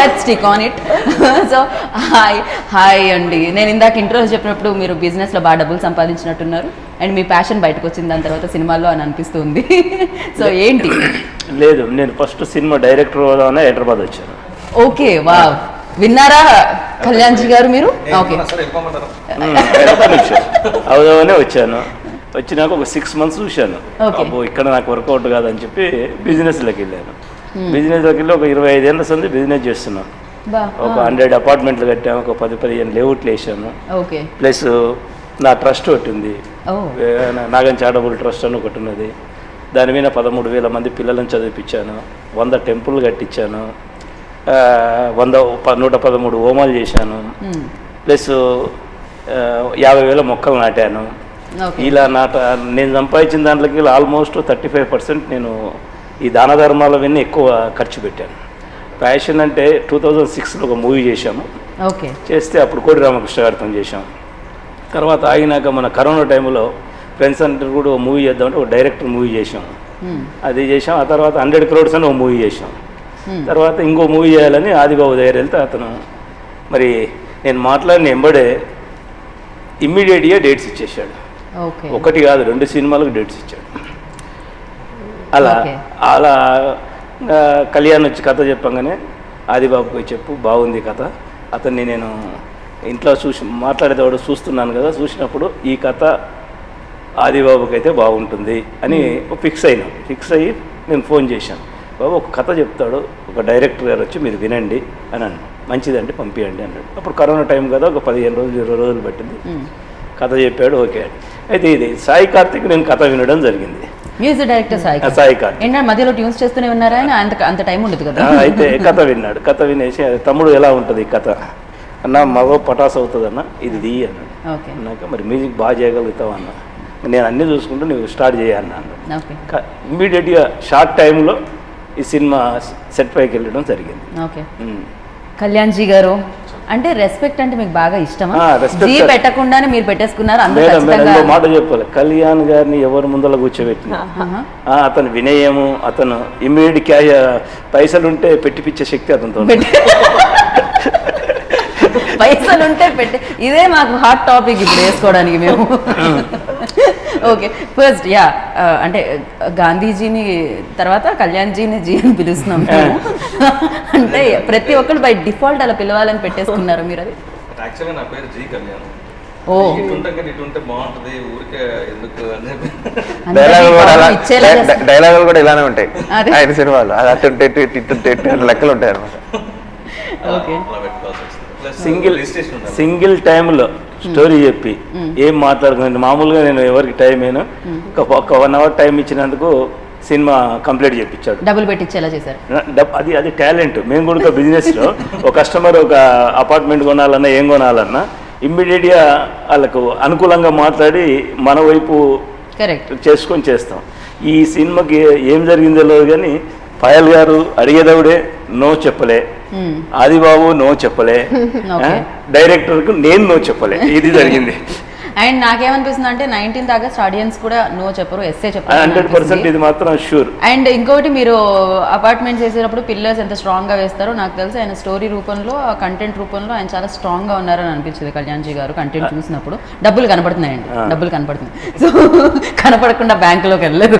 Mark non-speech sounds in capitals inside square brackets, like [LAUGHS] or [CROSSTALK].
Let stick on it so hi hi అండి. నేను ఇందాక ఇంట్రో చెప్పినప్పుడు మీరు business లో బాగా డబ్బులు సంపాదించినట్టున్నారు అండ్ మీ ప్యాషన్ బయటకు వచ్చింది దాని తర్వాత సినిమాల్లో అని అనిపిస్తుంది. [LAUGHS] సో ఏంటి? లేదు నేను ఫస్ట్ సినిమా డైరెక్టర్ హైదరాబాద్ వచ్చాను. ఓకే వా విన్నారా కళ్యాణ్జీ గారు మీరు? ఓకే అవుదామనే వచ్చాను. వచ్చినాక ఒక సిక్స్ మంత్స్ చూశాను. ఇక్కడ నాకు వర్కౌట్ కాదని చెప్పి బిజినెస్లోకి వెళ్ళాను. బిజినెస్లోకి వెళ్ళి ఒక ఇరవై ఐదేళ్ళ సంది బిజినెస్ చేస్తున్నాను ఒక హండ్రెడ్ అపార్ట్మెంట్లు కట్టాము ఒక పది పదిహేను లేఅవుట్లు వేసాను ప్లస్ నా ట్రస్ట్ ఒకటి ఉంది. నాగం చాడబుల్ ట్రస్ట్ అని ఒకటి ఉన్నది. దాని మీద పదమూడు వేల మంది పిల్లలను చదివిపించాను. వంద టెంపుల్ కట్టించాను. వంద నూట పదమూడు హోమాలు చేశాను. Hmm. ప్లస్ ఆ, యాభై వేల మొక్కలు నాటాను. ఇలా నాట నేను సంపాదించిన దాంట్లోకి ఆల్మోస్ట్ థర్టీ ఫైవ్ పర్సెంట్ నేను ఈ దాన ధర్మాలవన్నీ ఎక్కువ ఖర్చు పెట్టాను. ప్యాషన్ అంటే టూ థౌజండ్ సిక్స్లో ఒక మూవీ చేశాము. ఓకే. చేస్తే అప్పుడు కోడి రామకృష్ణ గారితో చేశాం తర్వాత ఆగినాక మన కరోనా టైంలో ఫ్రెండ్స్ అందరూ కూడా ఒక మూవీ చేద్దామంటే ఒక డైరెక్టర్ మూవీ చేశాం Hmm. అది చేసాం ఆ తర్వాత హండ్రెడ్ క్రోడ్స్ అని ఒక మూవీ చేశాం Hmm. తర్వాత ఇంకో మూవీ చేయాలని ఆదిబాబు దగ్గర వెళ్తే అతను మరి నేను మాట్లాడిన ఎంబడే ఇమ్మీడియట్గా డేట్స్ ఇచ్చేసాడు ఒకటి కాదు రెండు సినిమాలకు డేట్స్ ఇచ్చాడు. అలా. అలా కళ్యాణ్ వచ్చి కథ చెప్పంగానే ఆదిబాబుకి చెప్పు బాగుంది కథ. అతన్ని నేను ఇంట్లో చూసి మాట్లాడేవాడు చూస్తున్నాను కదా చూసినప్పుడు ఈ కథ ఆదిబాబుకి అయితే బాగుంటుంది అని ఫిక్స్ అయినాం. ఫిక్స్ అయ్యి నేను ఫోన్ చేశాను. బాబు ఒక కథ చెప్తాడు ఒక డైరెక్టర్ గారు వచ్చి మీరు వినండి అని అన్నాడు. మంచిదండి పంపించండి అన్నాడు. అప్పుడు కరోనా టైం కదా ఒక పదిహేను రోజులు ఇరవై రోజులు పట్టింది. కథ చెప్పాడు ఓకే అయితే ఇది సాయి కార్తిక్ నేను కథ వినడం జరిగింది. మ్యూజిక్ డైరెక్టర్ సాయి సాయి కార్తిక్ ఏంటంటే మధ్యలో ట్యూన్స్ చేస్తూనే ఉన్నారా ఆయన అంత అంత టైం ఉండదు కదా. అయితే కథ విన్నాడు. కథ వినేసి "అది తమ్ముడు ఎలా ఉంటుంది ఈ కథ? అన్న మగ పటాస్ అవుతుంది అన్న ఇది ది అన్నాడు. ఓకే. అన్నాక మరి మ్యూజిక్ బాగా చేయగలుగుతావు అన్న? నేను అన్నీ చూసుకుంటూ నువ్వు స్టార్ట్ చేయన్న ఇమ్మీడియట్గా షార్ట్ టైంలో ఈ సినిమా సెట్ పైకి వెళ్ళడం జరిగింది. కళ్యాణ్జీ గారు అంటే రెస్పెక్ట్ అంటే మీకు బాగా ఇష్టమా? జీ. పెట్టకుండానే మీరు పెట్టేసుకున్నారు అందరూ మాట చెప్పాలి కళ్యాణ్ గారిని ఎవరి ముందర కూర్చోబెట్టిన అతను వినయము అతను ఇమ్మీడియట్ క్యా పైసలు ఉంటే పెట్టిపిచ్చే శక్తి అతనితో పైసలు ఉంటే పెట్టే ఇదే మాకు హాట్ టాపిక్ ఇప్పుడు వేసుకోవడానికి మేము. ఓకే ఫస్ట్ యా అంటే గాంధీజీని తర్వాత కళ్యాణ్జీని జీ అని పిలుస్తున్నాం [LAUGHS] అంటే ప్రతి ఒక్కరు బై డిఫాల్ట్ అలా పిలవాలని పెట్టేసుకున్నారు మీరు అది? యాక్చువల్గా నా పేరు జీ కళ్యాణ్. డైలాగులు కూడా ఇలానే ఉంటాయి. అదే. ఆయన సినిమాలు. అది అటు ఉంటే ఇటు, ఇటు ఉంటే ఇటు అని లెక్కలు ఉంటాయి అనమాట సింగిల్ సింగిల్ టైంలో స్టోరీ చెప్పి. ఏం మాట్లాడుకున్నాను మామూలుగా నేను ఎవరికి టైం అయినా ఒక వన్ అవర్ టైం ఇచ్చినందుకు సినిమా కంప్లీట్ చేయించాడు డబ్బులు పెట్టించేలా చేశారు. అది అది టాలెంట్. మేము కూడా బిజినెస్లో ఒక కస్టమర్ ఒక అపార్ట్మెంట్ కొనాలన్నా ఏం కొనాలన్నా ఇమ్మీడియట్గా వాళ్ళకు అనుకూలంగా మాట్లాడి మన వైపు కరెక్ట్ చేసుకొని చేస్తాం. ఈ సినిమాకి ఏం జరిగిందో తెలియదు కానీ పాయల్ గారు అడిగేదవుడే నో చెప్పలే. ఆదిబాబు నో చెప్పలే. [LAUGHS] డైరెక్టర్కు నేను నో చెప్పలే. ఇది జరిగింది. [LAUGHS] అండ్ నాకేమనిపిస్తుంది అంటే నైన్టీన్త్ ఆగస్ట్ ఆడియన్స్ కూడా నో చెప్పరు ఎస్ఏ చెప్పరు. హండ్రెడ్ పర్సెంట్ ఇది మాత్రం షూర్ అండ్ ఇంకోటి మీరు అపార్ట్మెంట్ చేసేటప్పుడు పిల్లర్స్ ఎంత స్ట్రాంగ్గా వేస్తారో నాకు తెలిసి. ఆయన స్టోరీ రూపంలో కంటెంట్ రూపంలో ఆయన చాలా స్ట్రాంగ్గా ఉన్నారని అనిపించింది కళ్యాణ్జీ గారు కంటెంట్ చూసినప్పుడు. డబ్బులు కనపడుతున్నాయండి. డబ్బులు కనపడుతున్నాయి. [LAUGHS] సో కనపడకుండా బ్యాంకులోకి వెళ్ళలేదు.